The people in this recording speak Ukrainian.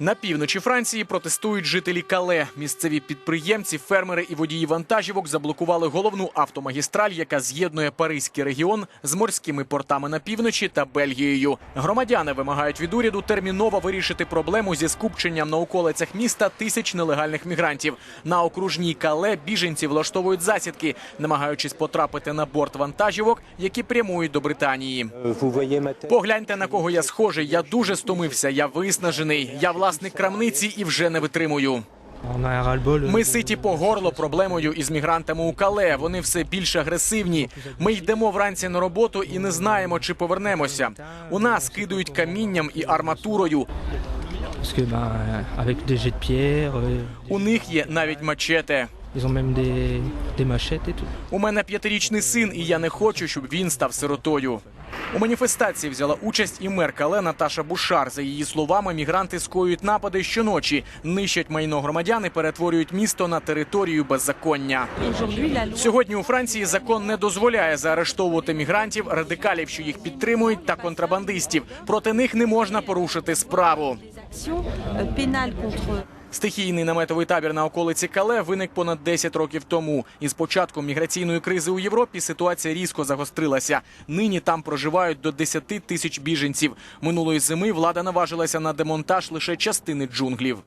На півночі Франції протестують жителі Кале. Місцеві підприємці, фермери і водії вантажівок заблокували головну автомагістраль, яка з'єднує Паризький регіон з морськими портами на півночі та Бельгією. Громадяни вимагають від уряду терміново вирішити проблему зі скупченням на околицях міста тисяч нелегальних мігрантів. На окружній Кале біженці влаштовують засідки, намагаючись потрапити на борт вантажівок, які прямують до Британії. Tête Погляньте на кого я схожий. Я дуже стомився. Я виснажений. Я власник крамниці і вже не витримую. Ми ситі по горло проблемою із мігрантами у Кале. Вони все більш агресивні. Ми йдемо вранці на роботу і не знаємо, чи повернемося. У нас кидають камінням і арматурою. Euh, euh, У них є навіть мачете. У мене п'ятирічний син, і я не хочу, щоб він став сиротою. У маніфестації взяла участь і мер Кале Наташа Бушар. За її словами, мігранти скоюють напади щоночі, нищать майно громадян і перетворюють місто на територію беззаконня. Сьогодні у Франції закон не дозволяє заарештовувати мігрантів, радикалів, що їх підтримують, та контрабандистів. Проти них не можна порушити справу. Стихійний наметовий табір на околиці Кале виник понад 10 років тому. І з початком міграційної кризи у Європі ситуація різко загострилася. Нині там проживають до 10 тисяч біженців. Минулої зими влада наважилася на демонтаж лише частини джунглів.